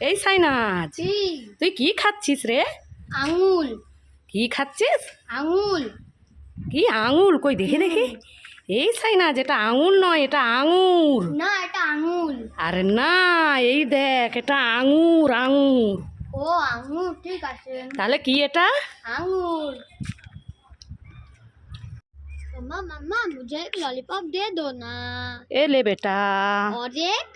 এই সাইনাজ কি তুই কি খাচ্ছিস রে আঙুল কি খাচ্ছিস আঙুল কি আঙুর কই দেখে দেখি এই সাইনাজ এটা আঙুর নয় এটা আঙুর না এটা আঙুল আরে না এই দেখ এটা আঙুর আঙুর ও আঙুল ঠিক আছে তাহলে কি এটা आंगूर मम्मा मम्मा मुझे एक लॉलीपॉप दे दो ना ए ले बेटा और एक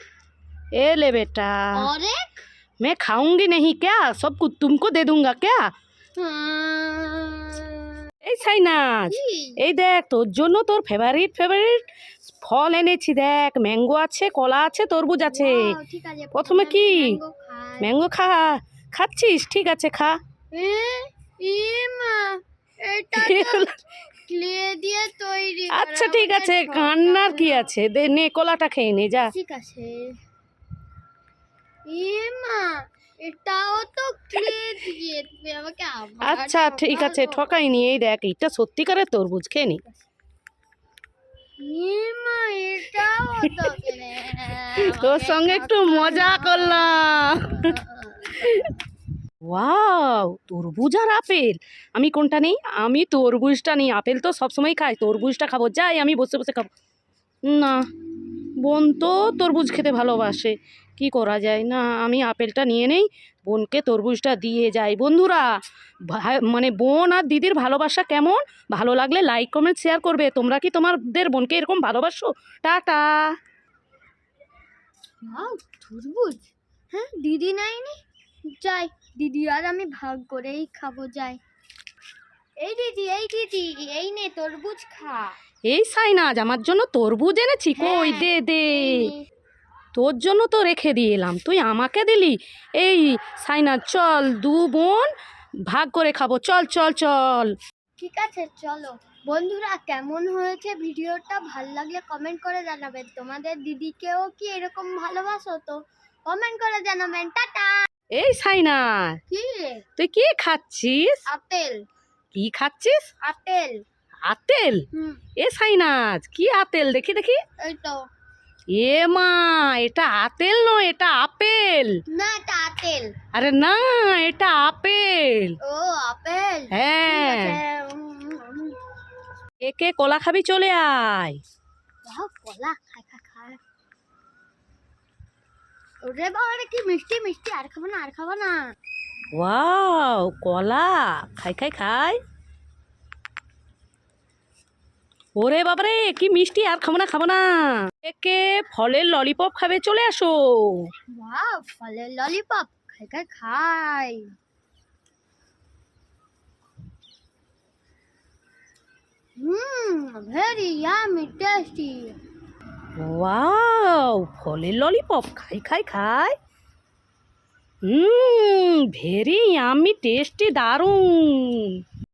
ए ले बेटा और एक मैं खाऊंगी नहीं क्या सब कुछ तुमको दे दूंगा क्या हाँ। এই সাইনাজ কি? এই দেখ তোর জন্য তোর ফেভারিট ফেভারিট ফল এনেছি দেখ ম্যাঙ্গো আছে কলা আছে তরমুজ আছে Wow, ঠিক আছে প্রথমে কি? ম্যাঙ্গো খাই ম্যাঙ্গো খা খাচ্ছিস ঠিক আছে খা এ, ইমা, এটা ক্লে দিয়ে তৈরি করা, আচ্ছা ঠিক আমাকে আছে ঠকালো। কান্নার কি আছে দে নে কলাটা খেয়ে নে যা ঠিক আছে এটাও তো আমাকে আচ্ছা ঠিক আছে। ঠকাইনি এই দেখ এটা সত্যিকারের তরমুজ খেয়ে নি। তোর সঙ্গে একটু মজা করলাম। ওয়াও তরমুজ আর আপেল। আমি কোনটা নেই? আমি তরমুজটা নেই। আপেল তো সবসময় খাই। তরমুজটা খাব। যাই আমি বসে বসে খাব। না। বোন তো তরমুজ খেতে ভালোবাসে। কি করা যায় না? আমি আপেলটা নিয়ে নেই, বোনকে তরমুজটা দিয়ে যাই। বন্ধুরা মানে বোন আর দিদির ভালোবাসা কেমন? ভালো লাগলে লাইক কমেন্ট শেয়ার করবে। তোমরা কি তোমাদের বোনকে এরকম ভালোবাসো? টাটা! তরমুজ। হ্যাঁ দিদি নাইনি যাই, দিদি আর আমি ভাগ করেই খাব, যাই। এই দিদি এই দিদি এই নে তরমুজ খা। এই সাইনাজ আমার জন্য তরমুজ এনেছি কই? হ্যাঁ, দে দে। তোর জন্য তো রেখে দিয়ে এলাম। তুই আমাকে দিলি? এই সাইনাজ চল দু বোন ভাগ করে খাব। চল চল চল। ঠিক আছে চলো। বন্ধুরা কেমন হয়েছে ভিডিওটা? ভালো লাগলে কমেন্ট করে জানাবেন। তোমাদের দিদিকেও কি এরকম ভালোবাসো তো কমেন্ট করে জানাবেন। টাটা! এই সাইনাজ কি? তুই কি খাচ্ছিস? আপেল। কি খাচ্ছিস? আপেল। আতেল এ সাইনাজ কি আতেল দেখি দেখি। এ মা এটা আতেল নয় এটা আপেল। না এটা আপেল। আরে না এটা আপেল। ও আপেল। হ্যাঁ। উম, একে কলা খাবি চলে আয়। কলা। খাই খাই খাই। ওরে বাবা কি মিষ্টি মিষ্টি। আর খাব না আর খাব না। ওয়াও কলা। খাই খাই খাই। ওরে বাবারে কি মিষ্টি আর খাব না খাব না। একে ফলের ললিপপ খাবে চলে আসো। বাহ ফলের ললিপপ। খাই খাই খাই। Hmm very yummy tasty wow ফলের ললিপপ। খাই খাই খাই। হুম ভেরি আমি টেস্টি দারুণ।